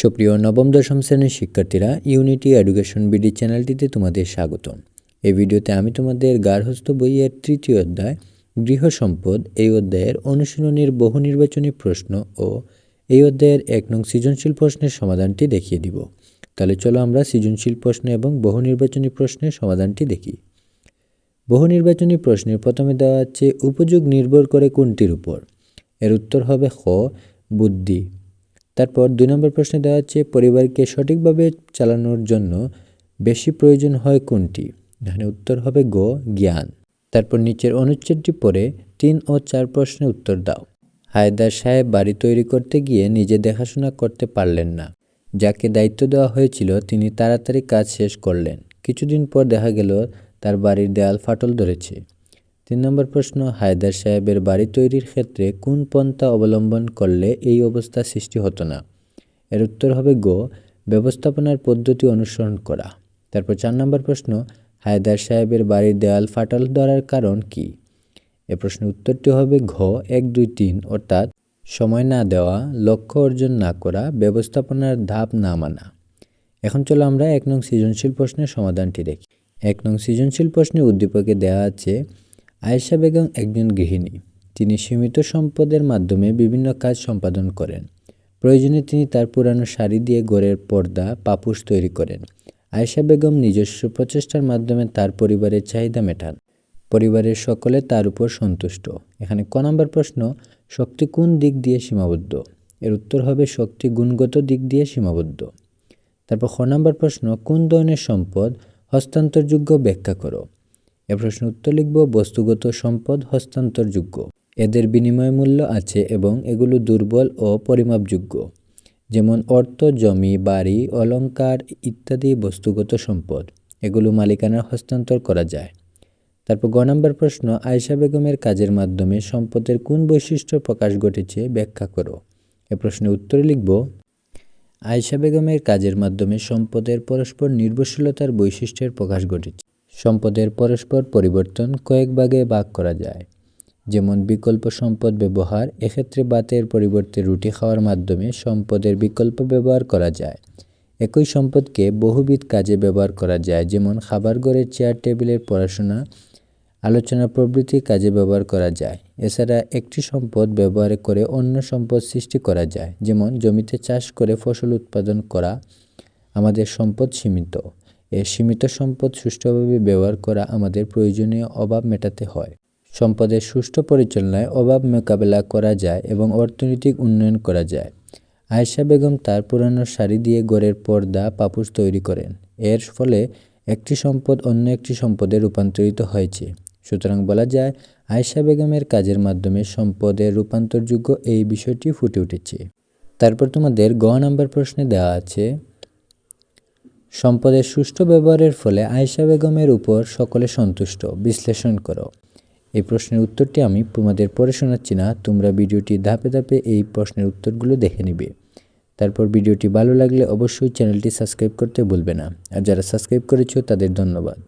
সুপ্রিয় নবম, দশম শ্রেণির শিক্ষার্থীরা ইউনিটি এডুকেশন বিডি চ্যানেলটিতে তোমাদের স্বাগতম। এই ভিডিওতে আমি তোমাদের গার্হস্থ বইয়ের তৃতীয় অধ্যায়, গৃহ সম্পদ, এই অধ্যায়ের অনুশীলনীর বহু নির্বাচনী প্রশ্ন ও এই অধ্যায়ের এক নং সৃজনশীল প্রশ্নের সমাধানটি দেখিয়ে দিব। তাহলে চলো আমরা সৃজনশীল প্রশ্ন এবং বহু নির্বাচনী প্রশ্নের সমাধানটি দেখি। বহু নির্বাচনী প্রশ্নের প্রথমে দেওয়া আছে, উপযোগ নির্ভর করে কোনটির উপর? এর উত্তর হবে খ, বুদ্ধি। তারপর দুই নম্বর প্রশ্নে দেওয়া হচ্ছে, পরিবারকে সঠিকভাবে চালানোর জন্য বেশি প্রয়োজন হয় কোনটি? এখানে উত্তর হবে গ, জ্ঞান। তারপর নিচের অনুচ্ছেদটি পড়ে তিন ও চার প্রশ্নে উত্তর দাও। হায়দার সাহেব বাড়ি তৈরি করতে গিয়ে নিজে দেখাশোনা করতে পারলেন না। যাকে দায়িত্ব দেওয়া হয়েছিল তিনি তাড়াতাড়ি কাজ শেষ করলেন। কিছুদিন পর দেখা গেল তার বাড়ির দেয়াল ফাটল ধরেছে। তিন নম্বর প্রশ্ন, হায়দার সাহেবের বাড়ি তৈরির ক্ষেত্রে কোন পন্থা অবলম্বন করলে এই অবস্থা সৃষ্টি হতো না? এর উত্তর হবে গ, ব্যবস্থাপনার পদ্ধতি অনুসরণ করা। তারপর চার নম্বর প্রশ্ন, হায়দার সাহেবের বাড়ির দেয়াল ফাটল ধরার কারণ কি? এ প্রশ্নের উত্তরটি হবে ঘ, এক, দুই, তিন, অর্থাৎ সময় না দেওয়া, লক্ষ্য অর্জন না করা, ব্যবস্থাপনার ধাপ না মানা। এখন চলো আমরা এক নং সৃজনশীল প্রশ্নের সমাধানটি দেখি। এক নং সৃজনশীল প্রশ্নের উদ্দীপকে দেওয়া আছে আয়েশা বেগম একজন গৃহিণী। তিনি সীমিত সম্পদের মাধ্যমে বিভিন্ন কাজ সম্পাদন করেন। প্রয়োজনে তিনি তার পুরানো শাড়ি দিয়ে ঘরের পর্দা, পাপুস তৈরি করেন। আয়েশা বেগম নিজস্ব প্রচেষ্টার মাধ্যমে তার পরিবারের চাহিদা মেটান। পরিবারের সকলে তার উপর সন্তুষ্ট। এখানে ক নম্বর প্রশ্ন, শক্তি কোন দিক দিয়ে সীমাবদ্ধ? এর উত্তর হবে, শক্তি গুণগত দিক দিয়ে সীমাবদ্ধ। তারপর খ নম্বর প্রশ্ন, কোন ধরনের সম্পদ হস্তান্তরযোগ্য ব্যাখ্যা করো? এ প্রশ্ন উত্তর লিখব, বস্তুগত সম্পদ হস্তান্তরযোগ্য। এদের বিনিময় মূল্য আছে এবং এগুলো দুর্বল ও পরিমাপযোগ্য। যেমন অর্থ, জমি, বাড়ি, অলংকার ইত্যাদি বস্তুগত সম্পদ। এগুলো মালিকানার হস্তান্তর করা যায়। তারপর গ নম্বর প্রশ্ন, আয়শা বেগমের কাজের মাধ্যমে সম্পদের কোন বৈশিষ্ট্য প্রকাশ ঘটেছে ব্যাখ্যা করো। এ প্রশ্নের উত্তরে লিখব, আয়শা বেগমের কাজের মাধ্যমে সম্পদের পরস্পর নির্ভরশীলতার বৈশিষ্ট্যের প্রকাশ ঘটেছে। সম্পদের পরস্পর পরিবর্তন কয়েক ভাগে ভাগ করা যায়। যেমন বিকল্প সম্পদ ব্যবহার এক্ষেত্রে বাতের পরিবর্তে রুটি খাওয়ার মাধ্যমে সম্পদের বিকল্প ব্যবহার করা যায়। একই সম্পদকে বহুবিধ কাজে ব্যবহার করা যায়, যেমন খাবার ঘরের চেয়ার টেবিলের পড়াশোনা, আলোচনা প্রভৃতি কাজে ব্যবহার করা যায়। এছাড়া একটি সম্পদ ব্যবহার করে অন্য সম্পদ সৃষ্টি করা যায়, যেমন জমিতে চাষ করে ফসল উৎপাদন করা আমাদের সম্পদ সীমিত। এ সীমিত সম্পদ সুষ্ঠুভাবে ব্যবহার করা আমাদের প্রয়োজনীয় অভাব মেটাতে হয়। সম্পদের সুষ্ঠু পরিচালনায় অভাব মোকাবেলা করা যায় এবং অর্থনৈতিক উন্নয়ন করা যায়। আয়েশা বেগম তার পুরানো শাড়ি দিয়ে গড়ের পর্দা পাপুস তৈরি করেন। এর ফলে একটি সম্পদ অন্য একটি সম্পদে রূপান্তরিত হয়েছে। সুতরাং বলা যায়, আয়েশা বেগমের কাজের মাধ্যমে সম্পদের রূপান্তরযোগ্য এই বিষয়টি ফুটে উঠেছে। তারপর তোমাদের গ নাম্বার প্রশ্নে দেওয়া আছে সম্পদের সুষ্ঠু ব্যবহারের ফলে আয়েশা বেগমের উপর সকলে সন্তুষ্ট। বিশ্লেষণ করো। এই প্রশ্নের উত্তরটি আমি তোমাদের পড়ে শোনাচ্ছি না, তোমরা ভিডিওটি ধাপে ধাপে এই প্রশ্নের উত্তরগুলো দেখে নিবে। তারপর ভিডিওটি ভালো লাগলে অবশ্যই চ্যানেলটি সাবস্ক্রাইব করতে ভুলবে না। আর যারা সাবস্ক্রাইব করেছ তাদের ধন্যবাদ।